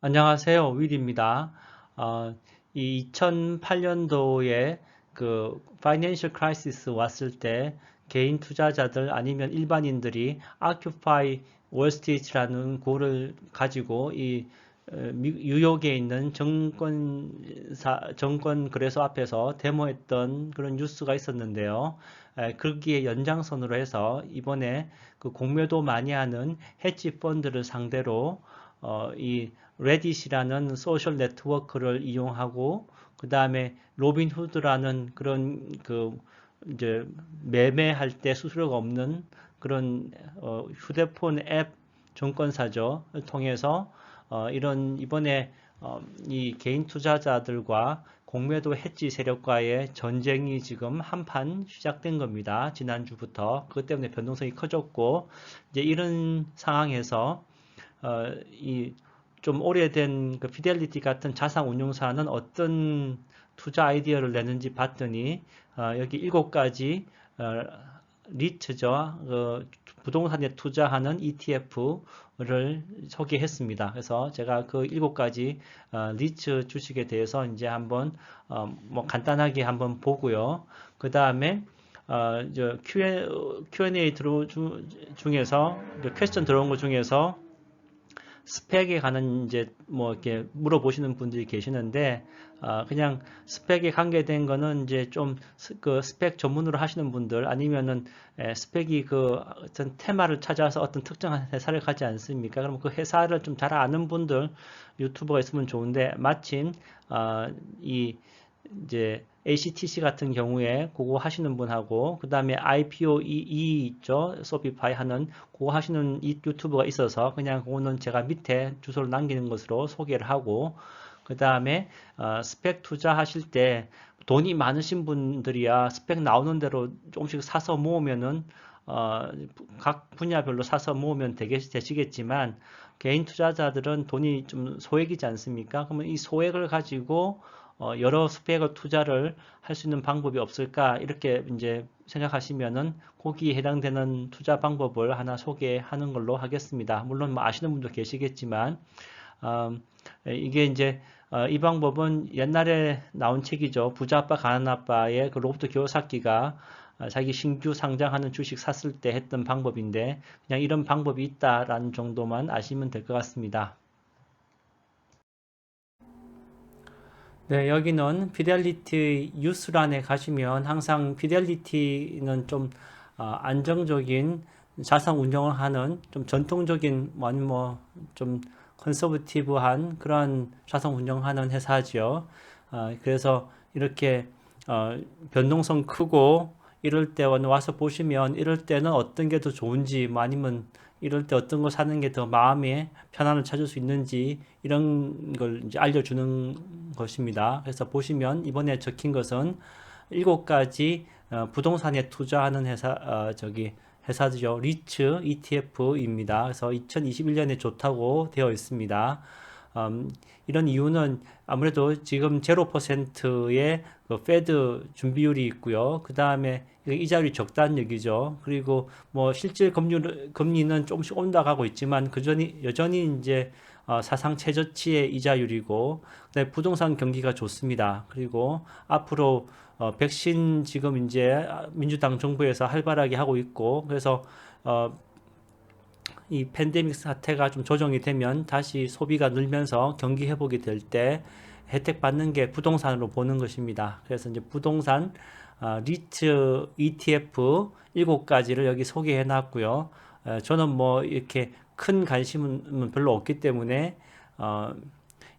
안녕하세요. 윌입니다. 어, 이 2008년도에 그 파이낸셜 크라이시스 왔을 때 개인 투자자들 아니면 일반인들이 아큐파이 월스트리트라는 고를 가지고 이 어, 미- 뉴욕에 있는 정권사 정권 거래소 앞에서 데모했던 그런 뉴스가 있었는데요. 에, 거기에 연장선으로 해서 이번에 그 공매도 많이 하는 헤지 펀드를 상대로 어, 이 레딧이라는 소셜 네트워크를 이용하고 그 다음에 로빈 후드라는 그런 그 이제 매매할 때 수수료가 없는 그런 어, 휴대폰 앱 증권사죠 통해서 어, 이런 이번에 어, 이 개인 투자자들과 공매도 해지 세력과의 전쟁이 지금 한판 시작된 겁니다. 지난주부터 그것 때문에 변동성이 커졌고 이제 이런 상황에서 어, 이 좀 오래된 그 피델리티 같은 자산 운용사는 어떤 투자 아이디어를 내는지 봤더니 어, 여기 일곱 가지 어, 리트죠. 어, 부동산에 투자하는 ETF를 소개했습니다. 그래서 제가 그 일곱 가지 어, 리츠 주식에 대해서 이제 한번 어, 뭐 간단하게 한번 보고요. 그 다음에 어, 저 Q&A, 들어 주, 중에서 퀘스천 들어온 것 중에서 스펙에 관한 이제 뭐 이렇게 물어보시는 분들이 계시는데 어, 그냥 스펙에 관계된 거는 이제 좀 그 스펙 전문으로 하시는 분들 아니면은 에, 스펙이 그 어떤 테마를 찾아서 어떤 특정한 회사를 가지 않습니까? 그럼 그 회사를 좀 잘 아는 분들 유튜버가 있으면 좋은데 마침 어, 이 이제 ACTC 같은 경우에 그거 하시는 분하고 그 다음에 IPO E E 있죠 소비파이 하는 그거 하시는 이 유튜브가 있어서 그냥 그거는 제가 밑에 주소를 남기는 것으로 소개를 하고 그 다음에 어, 스펙 투자하실 때 돈이 많으신 분들이야 스펙 나오는 대로 조금씩 사서 모으면은 어, 각 분야별로 사서 모으면 되게 되시겠지만 개인 투자자들은 돈이 좀 소액이지 않습니까? 그러면 이 소액을 가지고 어, 여러 스펙을 투자를 할 수 있는 방법이 없을까 이렇게 이제 생각하시면은 거기에 해당되는 투자 방법을 하나 소개하는 걸로 하겠습니다. 물론 뭐 아시는 분도 계시겠지만 음, 이게 이제 어, 이 방법은 옛날에 나온 책이죠. 부자 아빠 가난 아빠의 그 로버트 기요사키가 어, 자기 신규 상장하는 주식 샀을 때 했던 방법인데 그냥 이런 방법이 있다라는 정도만 아시면 될 것 같습니다. 네, 여기는 피델리티 뉴스란에 가시면 항상 피델리티는 좀 어, 안정적인 자산 운용을 하는 좀 전통적인 뭐 뭐좀 컨서버티브한 그런 자산 운용하는 회사지요. 어, 그래서 이렇게 어, 변동성 크고 이럴 때 와서 보시면 이럴 때는 어떤 게 더 좋은지 뭐 아니면 이럴 때 어떤 거 사는 게 더 마음에 편안을 찾을 수 있는지 이런 걸 이제 알려주는 것입니다. 그래서 보시면 이번에 적힌 것은 일곱 가지 어, 부동산에 투자하는 회사 어, 저기 회사죠 리츠 ETF입니다. 그래서 2021년에 좋다고 되어 있습니다. 음, 이런 이유는 아무래도 지금 0%의 그 페드 준비율이 있고요. 그 다음에 이자율이 적다는 얘기죠. 그리고 뭐 실질 금리, 금리는 조금씩 올라가고 있지만 그전이 여전히 이제 어, 사상 최저치의 이자율이고 부동산 경기가 좋습니다. 그리고 앞으로 어, 백신 지금 이제 민주당 정부에서 활발하게 하고 있고 그래서 어, 이 팬데믹 사태가 좀 조정이 되면 다시 소비가 늘면서 경기 회복이 될 때 혜택 받는 게 부동산으로 보는 것입니다. 그래서 이제 부동산 어, 리츠 ETF 일곱 가지를 여기 소개해 놨고요. 어, 저는 뭐 이렇게 큰 관심은 별로 없기 때문에 어,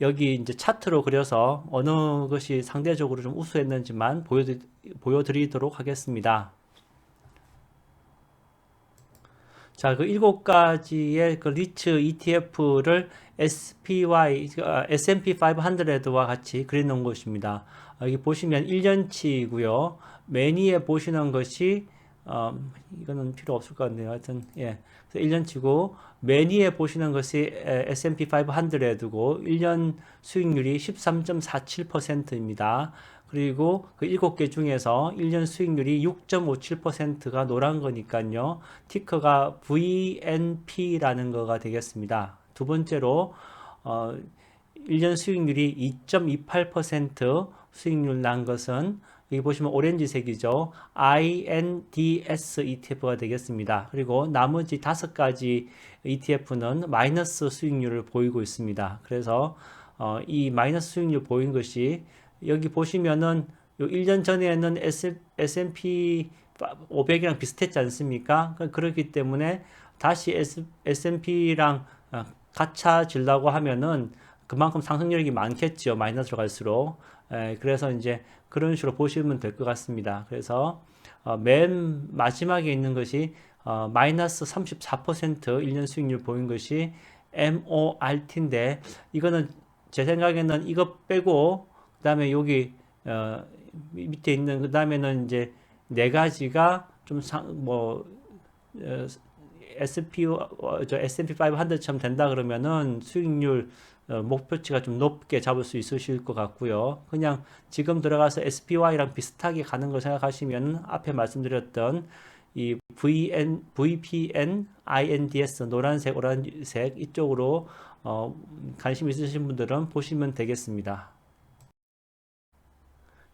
여기 이제 차트로 그려서 어느 것이 상대적으로 좀 우수했는지만 보여드리, 보여드리도록 하겠습니다. 자, 그 일곱 가지의 그 리츠 ETF를 SPY, S&P 500와 같이 그려놓은 것입니다. 여기 보시면 1년치고요. 매니에 보시는 것이 어, 이거는 필요 없을 것 같네요. 하여튼 예. 1년치고 매니에 보시는 것이 S&P 500고 1년 수익률이 13.47%입니다. 그리고 그 7개 중에서 1년 수익률이 6.57%가 노란 거니까요. 티커가 VNP라는 거가 되겠습니다. 두 번째로 어, 1년 수익률이 2.28% 수익률 난 것은 여기 보시면 오렌지색이죠. INDS ETF가 되겠습니다. 그리고 나머지 다섯 가지 ETF는 마이너스 수익률을 보이고 있습니다. 그래서 어, 이 마이너스 수익률 보인 것이 여기 보시면은 요 1년 전에는 S&P 500이랑 비슷했지 않습니까? 그, 그렇기 때문에 다시 S&P랑 어, 같아지려고 하면은 그만큼 상승률이 많겠죠. 마이너스로 갈수록. 에, 그래서 이제 그런 식으로 보시면 될 것 같습니다. 그래서 어, 맨 마지막에 있는 것이 어, 마이너스 34% 1년 수익률 보인 것이 MORT인데 이거는 제 생각에는 이거 빼고 그 다음에 여기 어, 밑에 있는 그 다음에는 이제 네 가지가 좀뭐 어, S&P 어, 저 S&P 500처럼 된다 그러면은 수익률 어, 목표치가 좀 높게 잡을 수 있으실 것 같고요. 그냥 지금 들어가서 SPY랑 비슷하게 가는 걸 생각하시면 앞에 말씀드렸던 이 VN, VPN, INDS 노란색, 오란색 이쪽으로 어, 관심 있으신 분들은 보시면 되겠습니다.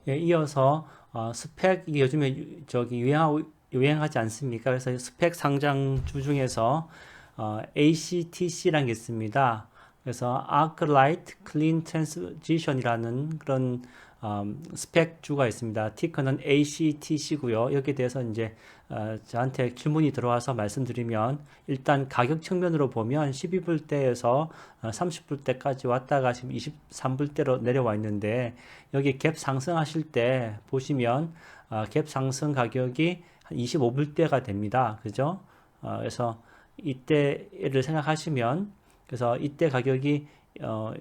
예, 이어서 어, 스펙이 요즘에 저기 유행하고 유행하지 않습니까? 그래서 스펙 상장주 중에서 어, ACTC라는 게 있습니다. 그래서 Arclight Clean Transition이라는 그런 음, 스펙주가 있습니다. 티커는 ACTC고요. 여기에 대해서 이제 어, 저한테 질문이 들어와서 말씀드리면 일단 가격 측면으로 보면 12불대에서 어, 30불대까지 왔다가 지금 23불대로 내려와 있는데 여기 갭 상승하실 때 보시면 어, 갭 상승 가격이 한 25불대가 됩니다. 그죠? 어, 그래서 이때를 생각하시면 그래서 이때 가격이 어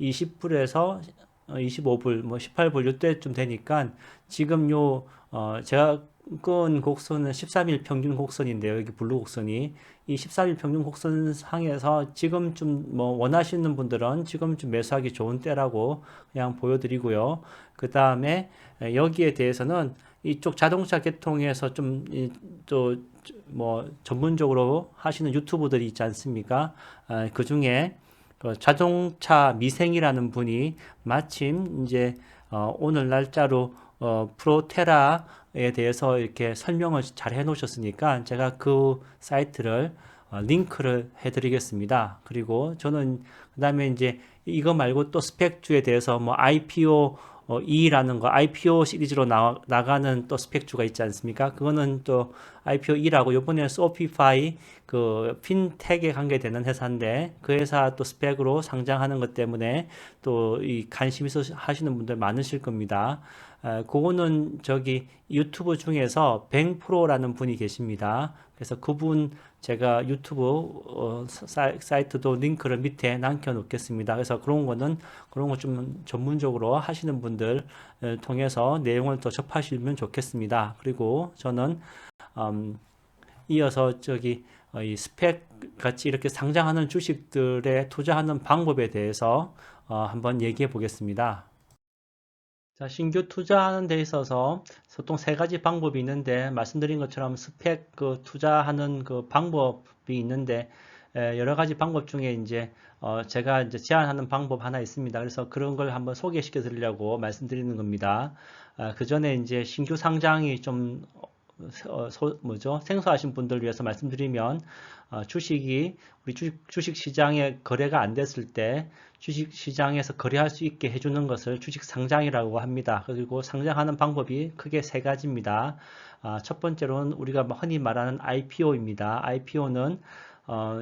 20불에서 25불, 뭐 18불 요때쯤 되니까 지금 요 어, 제가 끈 곡선은 13일 평균 곡선인데요. 여기 블루 곡선이 이 13일 평균 곡선 상에서 지금쯤 뭐 원하시는 분들은 지금쯤 매수하기 좋은 때라고 그냥 보여드리고요. 그 다음에 여기에 대해서는 이쪽 자동차 계통에서 좀또 뭐 전문적으로 하시는 유튜브들이 있지 않습니까? 아, 그 중에 그 자동차 미생이라는 분이 마침 이제 어, 오늘 날짜로 어, 프로테라에 대해서 이렇게 설명을 잘 해놓으셨으니까 제가 그 사이트를 어, 링크를 해드리겠습니다. 그리고 저는 그 다음에 이제 이거 말고 또 스펙주에 대해서 뭐 IPO 어, E라는 거 IPO 시리즈로 나, 나가는 또 스펙주가 있지 않습니까? 그거는 또 IPO E라고 요번에 소피파이 그 핀텍에 관계되는 회사인데 그 회사 또 스펙으로 상장하는 것 때문에 또 이 관심 있어 하시는 분들 많으실 겁니다. 아, 그거는 저기 유튜브 중에서 뱅프로라는 분이 계십니다. 그래서 그분 제가 유튜브 어, 사이트도 링크를 밑에 남겨 놓겠습니다. 그래서 그런 거는 그런 거 좀 전문적으로 하시는 분들 통해서 내용을 더 접하시면 좋겠습니다. 그리고 저는 음, 이어서 저기 어, 이 스펙 같이 이렇게 상장하는 주식들에 투자하는 방법에 대해서 어, 한번 얘기해 보겠습니다. 자, 신규 투자하는 데 있어서 보통 세 가지 방법이 있는데 말씀드린 것처럼 스펙 그 투자하는 그 방법이 있는데 에, 여러 가지 방법 중에 이제 어, 제가 이제 제안하는 방법 하나 있습니다. 그래서 그런 걸 한번 소개시켜 드리려고 말씀드리는 겁니다. 아, 그 전에 이제 신규 상장이 좀 어, 소, 뭐죠? 생소하신 분들 위해서 말씀드리면 어, 주식이 우리 주식, 주식 시장에 거래가 안 됐을 때 주식 시장에서 거래할 수 있게 해주는 것을 주식 상장이라고 합니다. 그리고 상장하는 방법이 크게 세 가지입니다. 아, 첫 번째로는 우리가 흔히 말하는 IPO입니다. IPO는 어,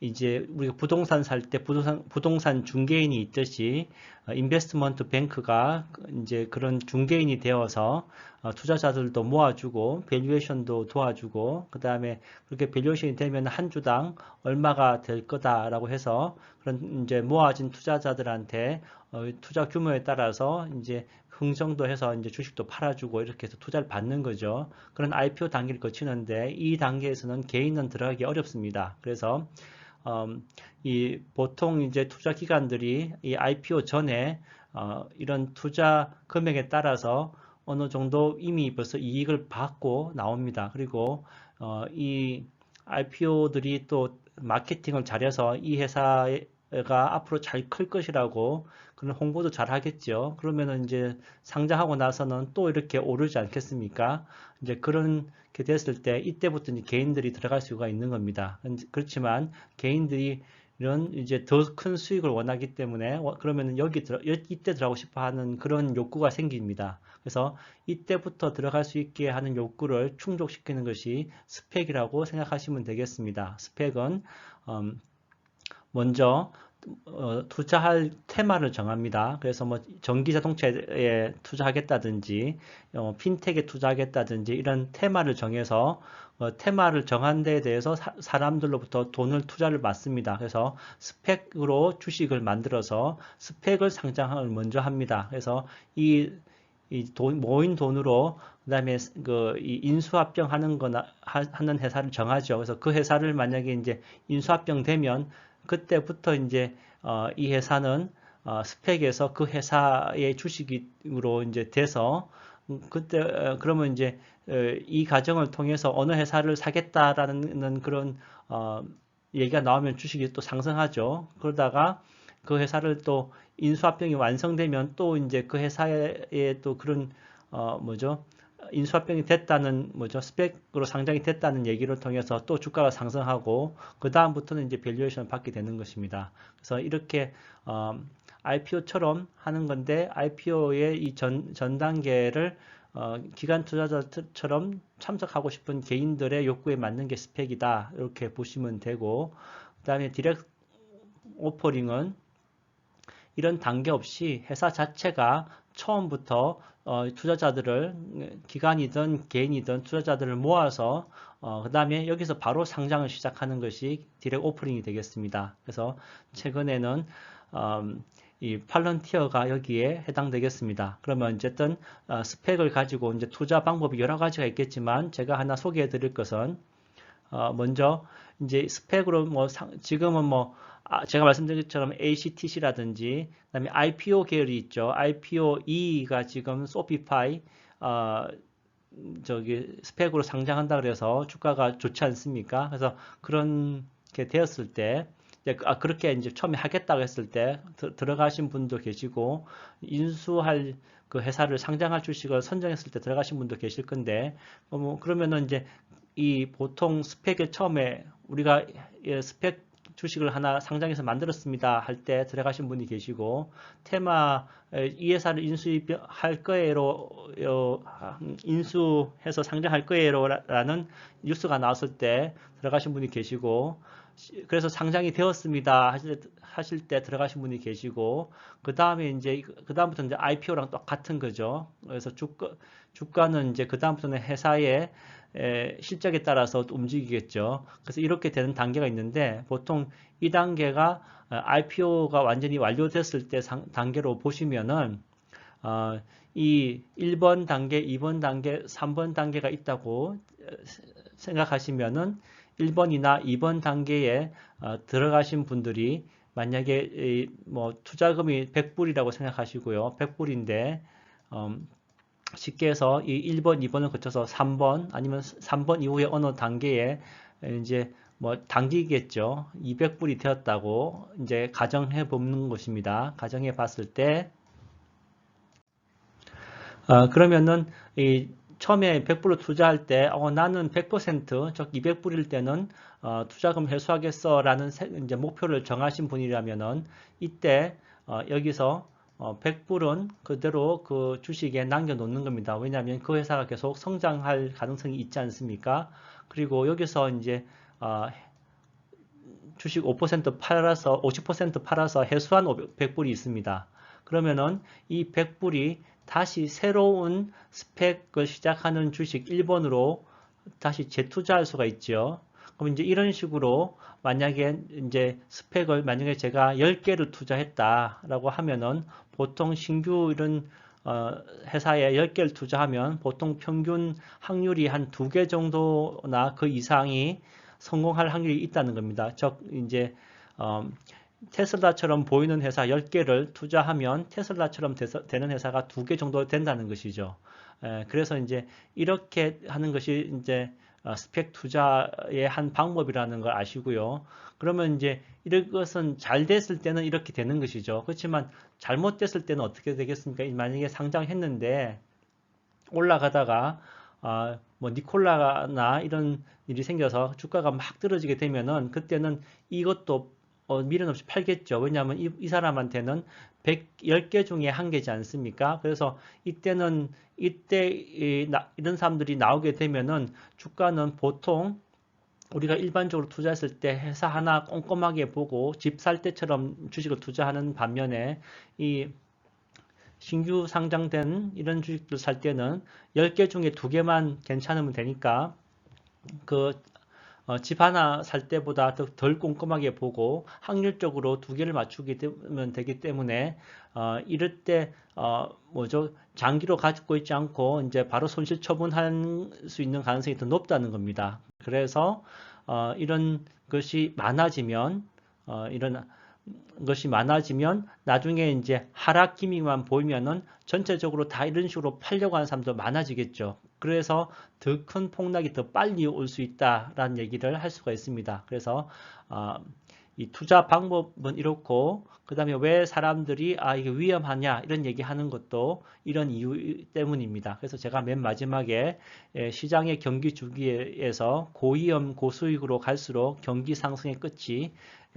이제 우리가 부동산 살 때 부동산 부동산 중개인이 있듯이 어, 인베스트먼트 뱅크가 이제 그런 중개인이 되어서 어, 투자자들도 모아주고 밸류에이션도 도와주고 그 다음에 그렇게 밸류에이션이 되면 한 주당 얼마가 될 거다라고 해서 그런 이제 모아진 투자자들한테 어, 투자 규모에 따라서 이제 흥정도 해서 이제 주식도 팔아주고 이렇게 해서 투자를 받는 거죠. 그런 IPO 단계를 거치는데 이 단계에서는 개인은 들어가기 어렵습니다. 그래서 음, 이 보통 이제 투자 기관들이 이 IPO 전에 어, 이런 투자 금액에 따라서 어느 정도 이미 벌써 이익을 받고 나옵니다. 그리고 어, 이 IPO들이 또 마케팅을 잘해서 이 회사의 앞으로 잘 클 것이라고 그런 홍보도 잘 하겠죠. 그러면은 이제 상장하고 나서는 또 이렇게 오르지 않겠습니까? 이제 그렇게 됐을 때 이때부터 이제 개인들이 들어갈 수가 있는 겁니다. 그렇지만 개인들이 이런 이제 더 큰 수익을 원하기 때문에 그러면 여기 들어 이때 들어가고 싶어 하는 그런 욕구가 생깁니다. 그래서 이때부터 들어갈 수 있게 하는 욕구를 충족시키는 것이 스펙이라고 생각하시면 되겠습니다. 스펙은 음, 먼저 어, 투자할 테마를 정합니다. 그래서 뭐 전기 자동차에 투자하겠다든지 어, 핀텍에 투자하겠다든지 이런 테마를 정해서 어, 테마를 정한 데에 대해서 사, 람들로부터 돈을 투자를 받습니다. 그래서 스펙으로 주식을 만들어서 스펙을 상장을 먼저 합니다. 그래서 이, 이 돈, 모인 돈으로 그다음에 그 인수합병 하는 거나 하는 회사를 정하죠. 그래서 그 회사를 만약에 이제 인수합병 되면 그때부터 이제 어, 이 회사는 어, 스펙에서 그 회사의 주식으로 이제 돼서 음, 그때 어, 그러면 이제 어, 이 과정을 통해서 어느 회사를 사겠다라는 그런 어, 얘기가 나오면 주식이 또 상승하죠. 그러다가 그 회사를 또 인수합병이 완성되면 또 이제 그 회사에 또 그런 어 뭐죠 인수합병이 됐다는 뭐죠 스펙으로 상장이 됐다는 얘기를 통해서 또 주가가 상승하고 그 다음부터는 이제 밸류에이션을 받게 되는 것입니다. 그래서 이렇게 어, IPO처럼 하는 건데 IPO의 이전 전 단계를 어, 기관 투자자처럼 참석하고 싶은 개인들의 욕구에 맞는 게 스펙이다 이렇게 보시면 되고 그 다음에 디렉 오퍼링은 이런 단계 없이 회사 자체가 처음부터 어, 투자자들을 기관이든 개인이든 투자자들을 모아서 어, 그 다음에 여기서 바로 상장을 시작하는 것이 디렉 오프닝이 되겠습니다. 그래서 최근에는 음, 이 팔런티어가 여기에 해당되겠습니다. 그러면 어쨌든 어, 스펙을 가지고 이제 투자 방법이 여러 가지가 있겠지만 제가 하나 소개해 드릴 것은 어, 먼저 이제 스펙으로 뭐 상, 지금은 뭐 아, 제가 말씀드린 것처럼 ACTC라든지 그다음에 IPO 계열이 있죠. IPO2가 지금 소피파이 어, 저기 스펙으로 상장한다 그래서 주가가 좋지 않습니까? 그래서 그런 게 되었을 때 아, 그렇게 이제 처음에 하겠다고 했을 때 들어가신 분도 계시고 인수할 그 회사를 상장할 주식을 선정했을 때 들어가신 분도 계실 건데 어, 뭐 그러면은 이제 이 보통 스펙을 처음에 우리가 예, 스펙 주식을 하나 상장해서 만들었습니다 할 때 들어가신 분이 계시고 테마 이 회사를 인수할 거예요 인수해서 상장할 거예요 라는 뉴스가 나왔을 때 들어가신 분이 계시고 그래서 상장이 되었습니다 하실, 하실 때 들어가신 분이 계시고 그 다음에 이제 그 다음부터 이제 IPO랑 똑같은 거죠. 그래서 주가 주가는 이제 그 다음부터는 회사의 실적에 따라서 움직이겠죠. 그래서 이렇게 되는 단계가 있는데 보통 이 단계가 어, IPO가 완전히 완료됐을 때 단계로 보시면은 어, 이 1번 단계, 2번 단계, 3번 단계가 있다고 어, 생각하시면은 1번이나 2번 단계에 어, 들어가신 분들이 만약에 뭐 투자금이 100불이라고 생각하시고요. 100불인데 음, 쉽게 해서 이 1번, 2번을 거쳐서 3번 아니면 3번 이후에 어느 단계에 이제 뭐 단기겠죠. 200불이 되었다고 이제 가정해 보는 것입니다. 가정해 봤을 때 어, 그러면은 이 처음에 100불로 투자할 때 어, 나는 100%, 즉 200불일 때는 어, 투자금 회수하겠어라는 이제 목표를 정하신 분이라면은 이때 어, 여기서 어, 100불은 그대로 그 주식에 남겨놓는 겁니다. 왜냐하면 그 회사가 계속 성장할 가능성이 있지 않습니까? 그리고 여기서 이제 어, 주식 5% 팔아서 50% 팔아서 해수한 100불이 있습니다. 그러면은 이 100불이 다시 새로운 스펙을 시작하는 주식 1번으로 다시 재투자할 수가 있죠. 그럼 이제 이런 식으로 만약에 이제 스펙을 만약에 제가 10개를 투자했다라고 하면은 보통 신규 이런 어, 회사에 10개를 투자하면 보통 평균 확률이 한 2개 정도나 그 이상이 성공할 확률이 있다는 겁니다. 즉 이제 어, 테슬라처럼 보이는 회사 10개를 투자하면 테슬라처럼 되는 회사가 2개 정도 된다는 것이죠. 에, 그래서 이제 이렇게 하는 것이 이제 어, 스펙 투자의 한 방법이라는 걸 아시고요. 그러면 이제 이것은 잘 됐을 때는 이렇게 되는 것이죠. 그렇지만 잘못됐을 때는 어떻게 되겠습니까? 만약에 상장했는데 올라가다가 아, 뭐 니콜라나 이런 일이 생겨서 주가가 막 떨어지게 되면은 그때는 이것도 어, 미련 없이 팔겠죠. 왜냐하면 이, 이 사람한테는 110개 중에 한 개지 않습니까? 그래서 이때는 이때 이런 사람들이 나오게 되면은 주가는 보통 우리가 일반적으로 투자했을 때 회사 하나 꼼꼼하게 보고 집 살 때처럼 주식을 투자하는 반면에 이 신규 상장된 이런 주식들 살 때는 10개 중에 2개만 괜찮으면 되니까 그 어, 집 하나 살 때보다 더, 덜 꼼꼼하게 보고 확률적으로 두 개를 맞추게 되면 되기 때문에 어, 이럴 때 어, 뭐죠 장기로 가지고 있지 않고 이제 바로 손실 처분할 수 있는 가능성이 더 높다는 겁니다. 그래서 어, 이런 것이 많아지면 어, 이런 것이 많아지면 나중에 이제 하락 기미만 보이면은 전체적으로 다 이런 식으로 팔려고 하는 사람도 많아지겠죠. 그래서 더 큰 폭락이 더 빨리 올 수 있다라는 얘기를 할 수가 있습니다. 그래서 어, 이 투자 방법은 이렇고 그 다음에 왜 사람들이 아 이게 위험하냐 이런 얘기하는 것도 이런 이유 때문입니다. 그래서 제가 맨 마지막에 예, 시장의 경기 주기에서 고위험 고수익으로 갈수록 경기 상승의 끝이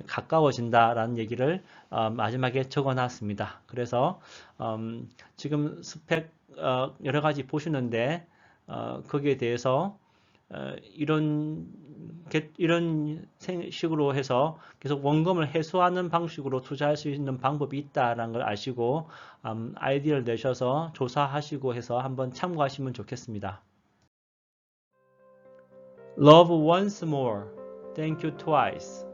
가까워진다라는 얘기를 어, 마지막에 적어놨습니다. 그래서 음, 지금 스펙 어, 여러 가지 보시는데 어, 거기에 대해서 어, 이런 이런 식으로 해서 계속 원금을 해소하는 방식으로 투자할 수 있는 방법이 있다라는 걸 아시고 음, 아이디어를 내셔서 조사하시고 해서 한번 참고하시면 좋겠습니다. Love once more. Thank you twice.